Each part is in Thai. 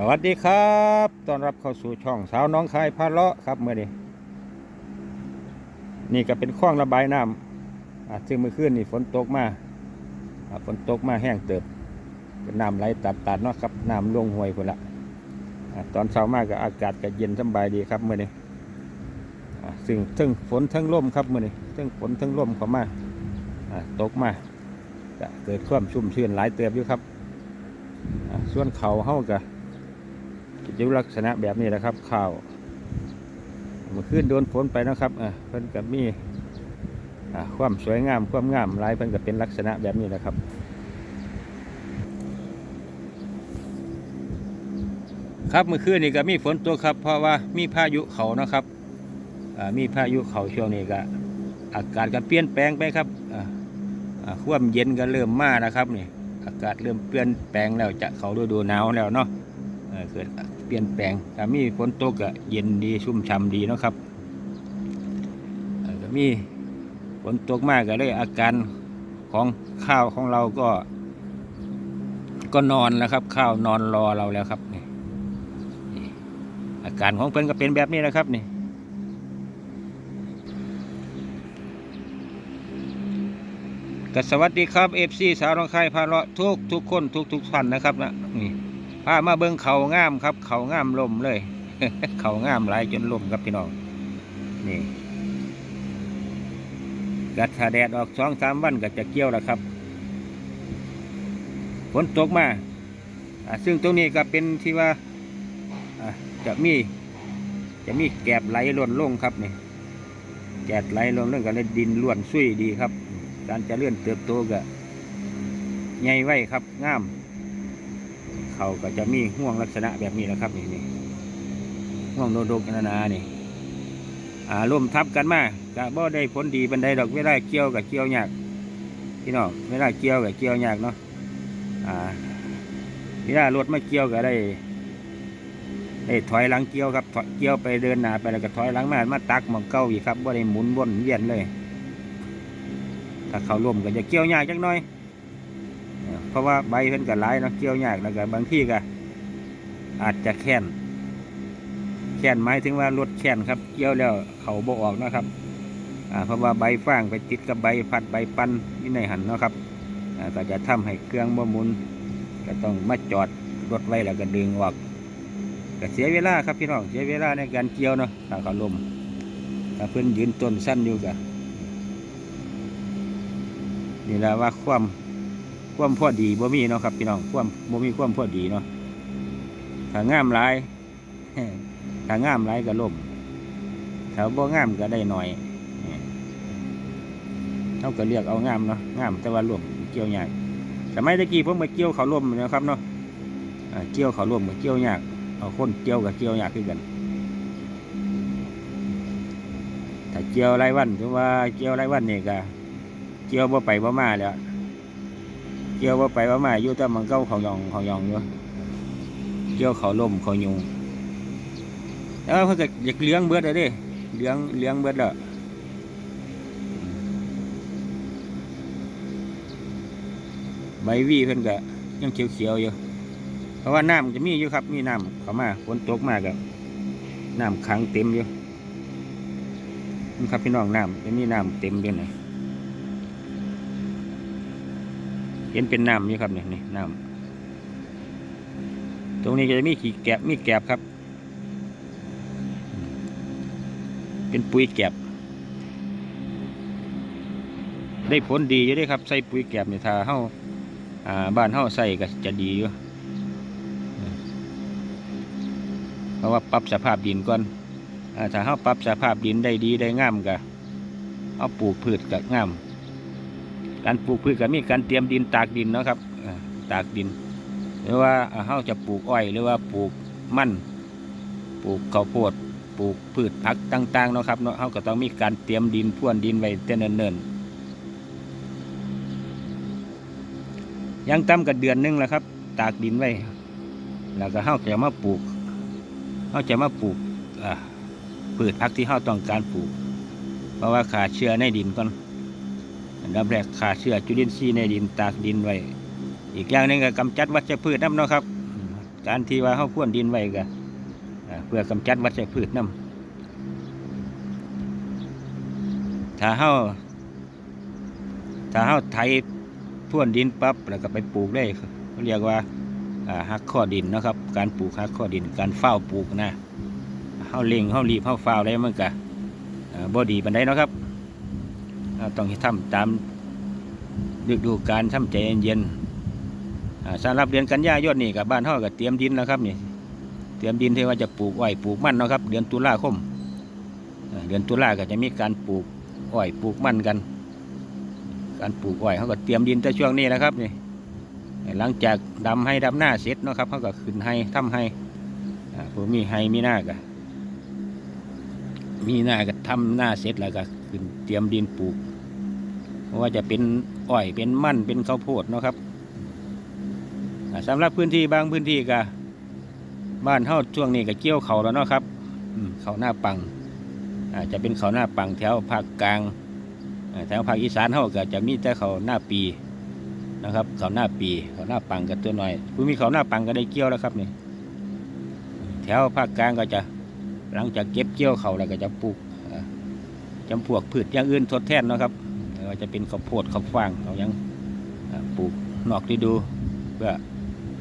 สวัสดีครับต้อนรับเข้าสู่ช่องสาวน้องคายพาเลาะครับเมื่อนี้นี่ก็เป็นคลองระบายน้ำซึ่งเมื่อคืนนี่ฝนตกมาฝนตกมาแห้งเติบน้ำไหลตัดตัดเนาะครับน้ำลงห้วยคนละตอนเช้ามากก็อากาศก็เย็นสบายดีครับเมื่อนี้ซึ่งทั้งฝนทั้งลมครับเมื่อนี้ทั้งฝนทั้งลมเข้ามาตกมากเกิดความชุ่มชื้นหลายเติบอยู่ครับ ส่วนเขาเฮาก็จะลักษณะแบบนี้แหละครับข้าวเมื่อคืนโดนฝนไปนะครับอะเพิ่นกับมีความสวยงามความงามลายเพิ่นก็เป็นลักษณะแบบนี้แหละครับครับเมื่อคืนนี่ก็มีฝนตกครับ เพราะว่ามีพายุเขานะครับมีพายุเขาช่วงนี้ก็อากาศก็เปลี่ยนแปลงไปครับอ่าความเย็นก็เริ่มมานะครับนี่อากาศเริ่มเปลี่ยนแปลงแล้วจะเขาฤดูหนาวแล้วเนาะเกิด เปลี่ยนแปลงถ้ามีฝนตกก็เย็นดีชุ่มฉ่ำดีเนาะครับเอ่อก็มีฝนตกมากก็เลยอาการของข้าวของเราก็ ก็นอนแล้วครับ ข้าวนอนรอเราแล้วครับนี่นี่อาการของเพิ่นก็เป็นแบบนี้นะครับนี่ก็สวัสดีครับเอฟซีสาวน้องคายพาเลาะทุกทุกคนทุกทุกท่านนะครับนะนี่ พามาเบิ่งเขางามครับ เขางามลมเลย เขางามหลายจนลมครับพี่น้อง นี่กัดถ้าแดดออกสองสามวันก็จะเกี่ยวแล้วครับฝนตกมาอ่าซึ่งตรงนี้ก็เป็นที่ว่าจะมี จะมีแกบไหลล้นลงครับนี่แกบไหลลงเรื่องกันเลยดินล้วนซุยดีครับ การจะเลื่อนเติบโตก็ใหญ่ไว้ครับงาม เขาก็จะมีห่วงลักษณะแบบนี้นะครับนี่นี่ห่วงโดดกนานานี่อ่าร่วมทับกันมากะบ่ได้ผลดีบันไดดอกเวลาเกี่ยวกับเกี่ยวยากพี่น้องเวลาเกี่ยวกับเกี่ยวยากเนาะอ่าเวลารถมาเกี่ยวก็ได้ได้ถอยหลังเกี่ยวครับเกี่ยวไปเดินหน้าไปแล้วก็ถอยหลังมามาตักหมองเก้าอีกครับบ่ได้หมุนวนเวียนเลยถ้าเขาร่วมก็จะเกี่ยวยากจักหน่อย เพราะว่าใบเพิ่นก็หลายเนาะเกี่ยวยากแล้วก็บางที่ก็อาจจะแค้นแค้นหมายถึงว่ารถแค้นครับ เกี่ยวแล้วเขาบ่ออกนะครับเพราะว่าใบฟางไปติดกับใบพัดใบปันนี่ในหันเนาะครับอ่าก็จะทำให้เครื่องบ่มุนก็ต้องมาจอดรถไว้แล้วก็ดึงออกก็เสียเวลาครับพี่น้องเสียเวลาในการเกี่ยวเนาะถ้าเขาลมถ้าเพิ่อนยืนต้นสั้นอยู่ก็นี่แหละว่าความ ความพอดีบ่มีเนาะครับพี่น้องความบ่มีความพอดีเนาะถ้างามหลายถ้างามหลายก็ล่มถ้าบ่งามก็ได้หน่อยเขาก็เรียกเอางามเนาะงามแต่ว่าล่มเกี่ยวยากสมัยตะกี้ผมมาเกี่ยวเขาล่มนะครับเนาะเกี่ยวเขาล่มกับเกี่ยวยากเอาคนเกี่ยวกับเกี่ยวยากคือกันถ้าเกี่ยวไรวันถือว่าเกี่ยวไรวันนี่ก็เกี่ยวบ่ไปบ่มาแล้ว เกี่ยวว่าไปว่ามาอยู่แต่มันเก้าเขายองเขายองอยู่เกี่ยวเขาล่มเขายุงแล้วเพิ่นก็อยากเลี้ยงเบิดเลยเด้เลี้ยงเลี้ยงเบิดแล้วใบวีเพิ่นก็ยังเขียวๆอยู่ เพราะว่าน้ำจะมีอยู่ครับ มีน้ำเข้ามาฝนตกมากกับน้ำขังเต็มอยู่นี่ครับพี่น้องน้ำจะมีน้ำเต็มอยู่ไหน เห็นเป็นน้ำอยู่ครับเนี่ยนี่น้ำตรงนี้จะมีขีแกบมีแกบครับ เป็นปุ๋ยแกบได้ผลดีอยู่ด้วยครับใส่ปุ๋ยแกบเนี่ยถ้าเฮาอ่าบ้านเฮาใส่ก็จะดีอยู่เพราะว่าปรับสภาพดินก่อนอาถ้าเฮาปรับสภาพดินได้ดีได้งามก็เอาปลูกพืชก็งาม การปลูกพืชก็มีการเตรียมดินตากดินเนาะครับตากดิน หรือว่าอ่าเฮาจะปลูกอ้อย หรือว่าปลูกมันปลูกข้าวโพดปลูกพืชผักต่างๆเนาะครับเนาะเฮาก็ต้องมีการเตรียมดินพ่วนดินไว้แต่เนิ่นๆยังต่ำกับเดือนหนึงแล้วครับ ตากดินไว้ แล้วก็เฮาจะมาปลูกเฮาจะมาปลูกพืชผักที่เฮาต้องการปลูก เพราะว่าขาดเชื้อในดินก่อน อันดับแรกขาเชื้อจุลินทรีย์ในดินตากดินไว้ อีกอย่างหนึ่งก็กำจัดวัชพืชน้ำเนาะครับ การที่ว่าเฮาพ่วนดินไว้ก็เพื่อกำจัดวัชพืชนํถ้าเฮาถ้าเฮาไถพ่วนดินปั๊บแล้วก็ไปปลูกได้เขาเรียกว่าอ่าหักข้อดินนะครับ การปลูกหักข้อดิน การเฝ้าปลูกนะเฮาเล็งเฮารีบเฮาเฝ้าได้มันก็บ่ดีปานใดนะครับ ต้องทำตามฤดูกาลทำใจเย็นๆสำหรับเดือนกันยายนนี่กับบ้านเฮาก็เตรียมดินแล้วครับนี่เตรียมดินที่ว่าจะปลูกอ้อยปลูกมันเนาะครับ เดือนตุลาคมเดือนตุลาก็จะมีการปลูกอ้อยปลูกมันกัน การปลูกอ้อยเขาก็เตรียมดินแต่ช่วงนี้นะครับนี่หลังจากดำให้ดำหน้าเสร็จเนาะครับเขาก็ขึ้นให้ทำให้ผมมีให้มีหน้าก็มีหน้าก็ทำหน้าเสร็จแล้วก็ ขึ้นเตรียมดินปลูกเพราะว่าจะเป็นอ้อยเป็นมันเป็นข้าวโพดเนาะครับอ่าสำหรับพื้นที่บางพื้นที่ก็บ้านเฮาช่วงนี้ก็เกี่ยวเขาแล้วเนาะครับเขาหน้าปังอาจจะเป็นเขาหน้าปังแถวภาคกลางแถวภาคอีสานเฮาก็จะมีแต่เขาหน้าปีนะครับเขาหน้าปีเขาหน้าปังก็ตัวหน้อยผู้มีเขาหน้าปังก็ได้เกี่ยวแล้วครับนี่แถวภาคกลางก็จะหลังจากเก็บเกี่ยวเขาแล้วก็จะปลูก จำพวกพืชอย่างอื่นทดแทนเนาะครับว่าจะเป็นข้าวโพดข้าวฟ่างเขายังอ่าปลูกนอกฤดูเพื่อ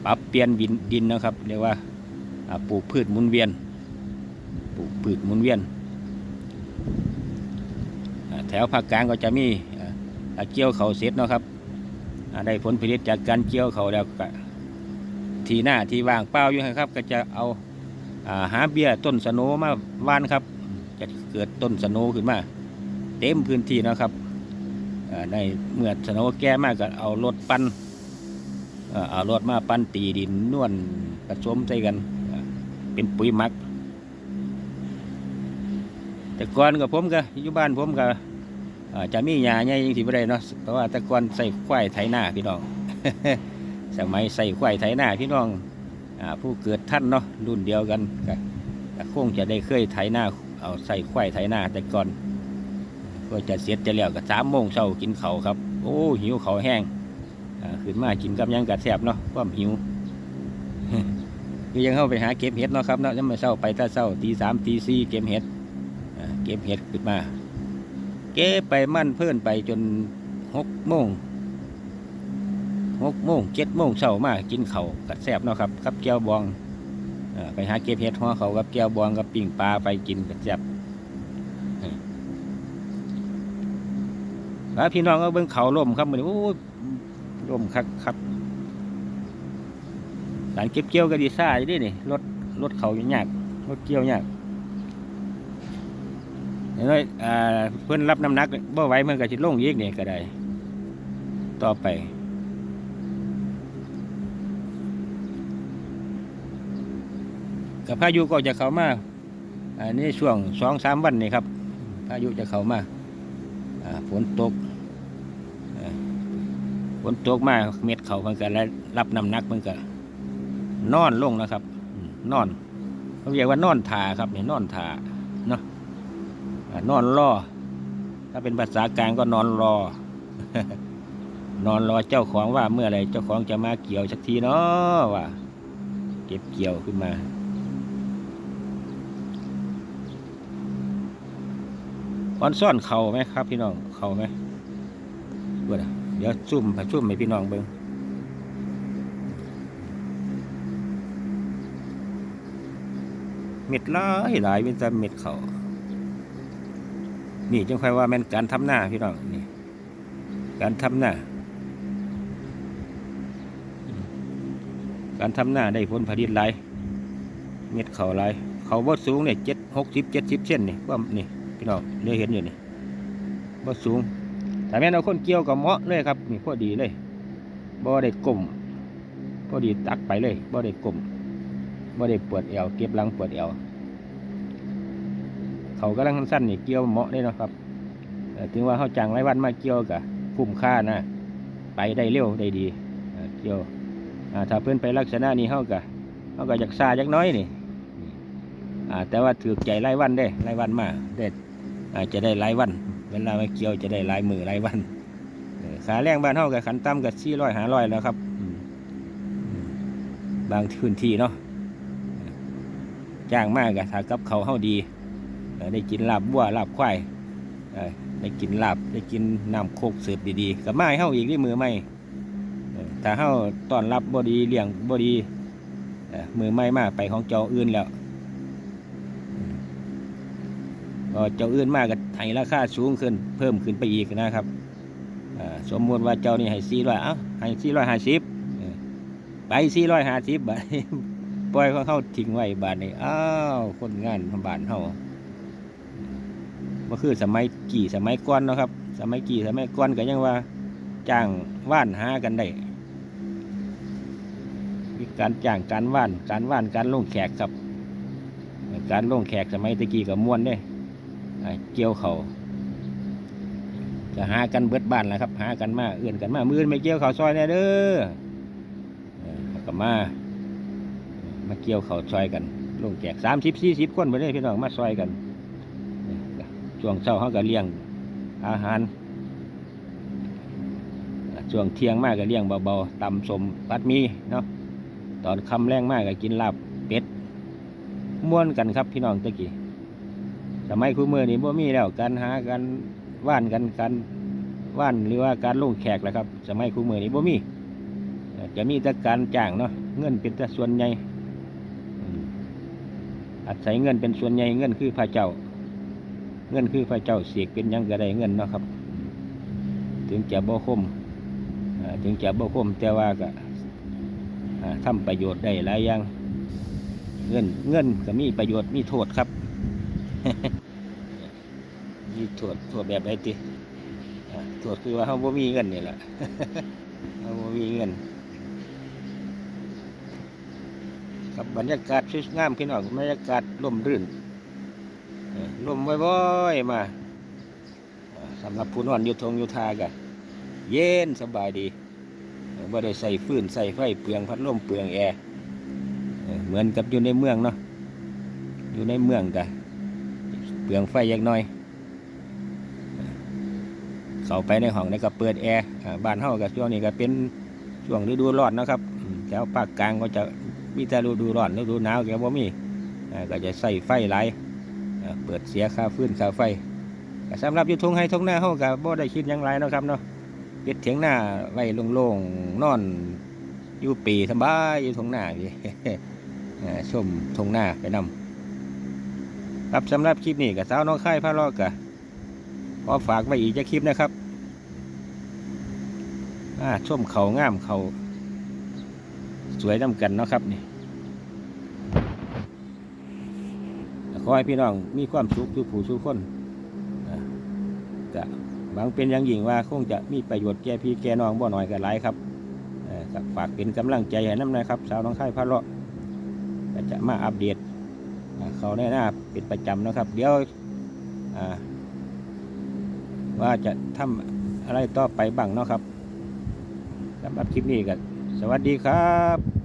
ปรับเปลี่ยนดินนะครับ เรียกว่าปลูกพืชหมุนเวียน ปลูกพืชหมุนเวียน แถวภาคกลางก็จะมีเกี่ยวเขาเสร็จเนาะครับได้ผลผลิตจากการเกี่ยวเขาแล้วก็ทีหน้าที่ว่างเปล่าอยู่นะครับ ก็จะเอาหาเบี้ยต้นสะโนมาวานครับ จะเกิดต้นสะโนขึ้นมา เต็มพื้นที่นะครับในเมื่อสะโนแก่มากก็เอารถปั้นเอารถมาปั้นตีดินนวลผสมใส่กัน เป็นปุ๋ยหมัก แต่ก่อนกับผมก็อยู่บ้านผมก็จะมีหญ้าใหญ่ยังสิบ่ได้เนาะเพราะว่าแต่ก่อนใส่ควายไถนาพี่น้องสมัยใส่ควายไถนาพี่น้องอผู้เกิดท่านเนาะรุ่นเดียวกันก็คงจะได้เคยไถนาเอาใส่ควายไถนาแต่ก่อน ก็จะเสร็จจะแล้วก็สามโมงเช้ากินเขาครับ โอ้หิวเขาแห้งขึ้นมากินกับยังกะแซ่บเนาะความหิวคือยังเข้าไปหาเก็บเห็ดเนาะครับเนาะยังไม่เช้าไปแต่เช้าตีสามตีสี่เก็บเห็ดเก็บเห็ดขึ้นมา เก็บไปมั่นเพื่อนไปจนหกโมงหกโมงเจ็ดโมงเช้ามากินเขากัดแซบเนาะครับกับแก้วบองไปหาเก็บเห็ดหัวเขากับแก้วบองกับปิ่งปลาไปกินกัดแซบ แล้วพี่น้องก็เบิ่งเขาล่มครับมันโอ้ล่มคักคักการเก็บเกี่ยวก็ดีซ่าอยู่ดินี่รถรถเขายากรถเกี่ยวยากนไหมอ่าเพื่อนรับน้ำหนักบ่ไหวเมื่อก็สิลงอีกเนี่ยก็ได้ ต่อไปกับพายุก็จะเข้ามาอันนี้ช่วงสองสามวันนี่ครับ พายุจะเข้ามาฝนตก นตกมาเม็ดเขามันก็รับน้ำหนักมันก็นอนลงนะครับ นอนเขาเรียกว่านอนทาครับเนี่ยนอนทาเนาะนอนรอ ถ้าเป็นภาษากลางก็นอนรอ นอนรอเจ้าของว่าเมื่อไรเจ้าของจะมาเกี่ยวสักทีเนาะว่า เก็บเกี่ยวขึ้นมาออนซ่อนเข่าไหมครับ พี่น้องเข่าไหมเบิ่อ เดี๋ยวซุ่มไปซุ่มให้พี่น้องเบิ่งเม็ดหลายหลายเป็นแต่เม็ดเขานี่จังค่อยว่าแม่นการทำหน้าพี่น้องนี่ การทำหน้า การทำหน้าได้ผลผลิตหลายเม็ดเขาหลายเขาบ่สูงเนี่ยเจ็ดหกสิบเจ็ดสิบเส้นนี่ว่านี่พี่น้องเรียเห็นอยู่นี่บ่สูง แต่แม่นเอาคนเกี่ยวกับเหมาะเลยครับนี่พอดีเลยบ่ได้กลมพอดีตักไปเลยบ่ได้กลมบ่ได้ปวดเอวเก็บหลังปวดเอวเขากำลังสั้นนี่เกี่ยวเหมาะเลยนะครับถึงว่าเขาจ้างรวันมาเกี่ยวกับคุ้มค่านะไปได้เร็วได้ดีเกี่ยวถ้าเพื่อนไปลักษณะนี้เขาก็เขาก็อยากซาจักน้อยนี่แต่ว่าถือใจไรวันได้ไรวันมาได้อ่าจะได้ไรวัน เวลามาเกี่ยวจะได้รายมือรายวันขาแรงบ้านเขากับขันต่ำกับสี่ร้อยหาร้อยแล้วครับ บางพื้นที่เนาะจ้างมากอะถ้ากับเขาวเฮาดี ได้กินลาบวัวลาบควายได้กินลาบได้กินน้ำโคกเสิร์ฟดีๆกับไม้เฮาอีกที่มือไม่ถ้าเฮาตอนรับบดีเลี้ยงบดีมือไม่มากไปของเจ้าอื่นแล้ว ก็เจ้าอื่นมากก็ให้ราคาสูงขึ้นเพิ่มขึ้นไปอีกนะครับสมมติว่าเจ้านี่ให้สี่ร้อยเอ้าให้สี่ร้อยห้าสิบไปสี่ร้อยห้าสิบบาทปล่อยเขาเข้าทิ้งไว้บาทนี้อ้าวคนงานบานเฮาก็คือสมัยกี่สมัยก่อนเนาะครับ สมัยกี่สมัยก่อนก็ยังว่าจ้างว่านหากันได้มีการจ้างการว่านการว่านการลงแขกครับ การลงแขกสมัยตะกี้กับมวนเด้อ่ เกี่ยวเขาจะหากันเบิดบ้านแหละครับ หากันมาเอื่นกันมามืออนไม่เกี่ยวเขาซอยแน่เด้อเออเขาก็มามาเกี่ยวเขาซอยกันลงแจกสามสิบสี่สิบคนไปเลยพี่น้องมาซอยกันช่วงเช้าเขาก็เลี้ยงอาหารช่วงเที่ยงมากก็เลี้ยงเบาๆตำสมปัดหมีเนาะตอนคำแรงมากก็กินลาบเป็ดม่วนกันครับพี่น้องตะกี้ สมัยคู่มือนี่บ่มีแล้วการหาการว่านกันการว่านหรือว่าการลงแขกแหละครับ สมัยคู่มือนี่บ่มีจะมีแต่การจ้างเนาะเงินเป็นแต่ส่วนใหญ่อาศัยเงินเป็นส่วนใหญ่เงินคือพระเจ้า เงินคือพระเจ้าเสียกเป็นยังก็ได้เงินเนาะครับ ถึงจะบ่คมอ่าถึงจะบ่คมแต่ว่าก็อ่าทำประโยชน์ได้หลายอย่าง เงินเงินก็มีประโยชน์มีโทษครับ มีโทษโทษแบบไหนติอ่าโทษคือว่าเขาบ่มีเงินนี่แหละเขาบ่มีเงินกับบรรยากาศสวยงามพี่น้องบรรยากาศร่มรื่นเอ่อลมบ่อยๆมาสำหรับผู้นอนอยู่ทงอยู่ทากะเย็นสบายดีเอ่อบ่ได้ใส่ฟืนใส่ไฟเปลืองพัดลมเปลืองแอร์เหมือนกับอยู่ในเมืองเนาะอยู่ในเมืองกะเปลืองไฟอย่างน้อย เข้าไปในห้องนี่ก็เปิดแอร์บ้านเฮากับช่วงนี้ก็เป็นช่วงฤดูร้อนนะครับแถวภาคกลางก็จะมีแต่ฤดูร้อนฤดูหนาวแกบ่มีอ่าก็จะใส่ไฟหลายอ่เปิดเสียค่าฟื้นค่าไฟสำหรับอยู่ทงให้ทงหน้าเฮาก็บ่ได้คิดยังไรนะครับเนาะเฮ็ดเถียงหน้าไว้โล่งๆนอนอยู่ปีสบายอยู่ทงหน้าพี่ชมทงหน้าไปนำครับสำหรับคลิปนี้ก็สาวน้องค่พาเลาะกะ ขอฝากไว้อีกจะคลิปนะครับอ่าชมเขางามเขาสวยน้ำกันเนาะครับนี่ขอให้พี่น้องมีความสุขทุกผู้ทุกคนอ่าก็หวังเป็นอย่างยิ่งว่าคงจะมีประโยชน์แก่พี่แก่น้องบ่หน่อยกันหลายครับเอ่อก็ฝากเป็นกำลังใจให้น้ำนะครับ สาวน้องไข่พระเลาะจะมาอัปเดตเขาแน่หน้าเป็นประจำนะครับ เดี๋ยวอ่า ว่าจะทำอะไรต่อไปบ้างเนาะครับสำหรับคลิปนี้ก็สวัสดีครับ